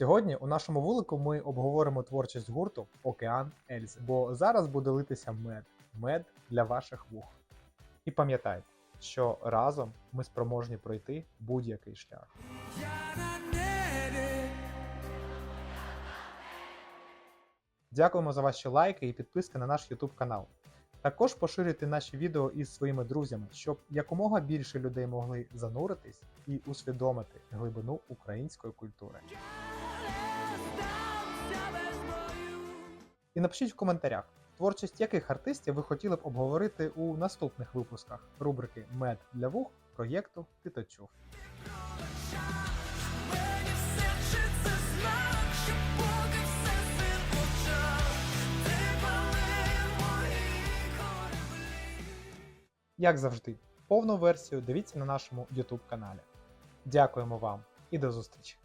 Сьогодні у нашому вулику ми обговоримо творчість гурту Океан Ельзи, бо зараз буде литися мед. Мед для ваших вух. І пам'ятайте, що разом ми спроможні пройти будь-який шлях. Дякуємо за ваші лайки і підписки на наш YouTube канал. Також поширюйте наші відео із своїми друзями, щоб якомога більше людей могли зануритись і усвідомити глибину української культури. Напишіть в коментарях, творчість яких артистів ви хотіли б обговорити у наступних випусках рубрики Мед для вух проєкту Ти то чув. Мені все чи це знак, що поки все світ почав, ти палив мої кораблі. Як завжди, повну версію дивіться на нашому YouTube каналі. Дякуємо вам і до зустрічі!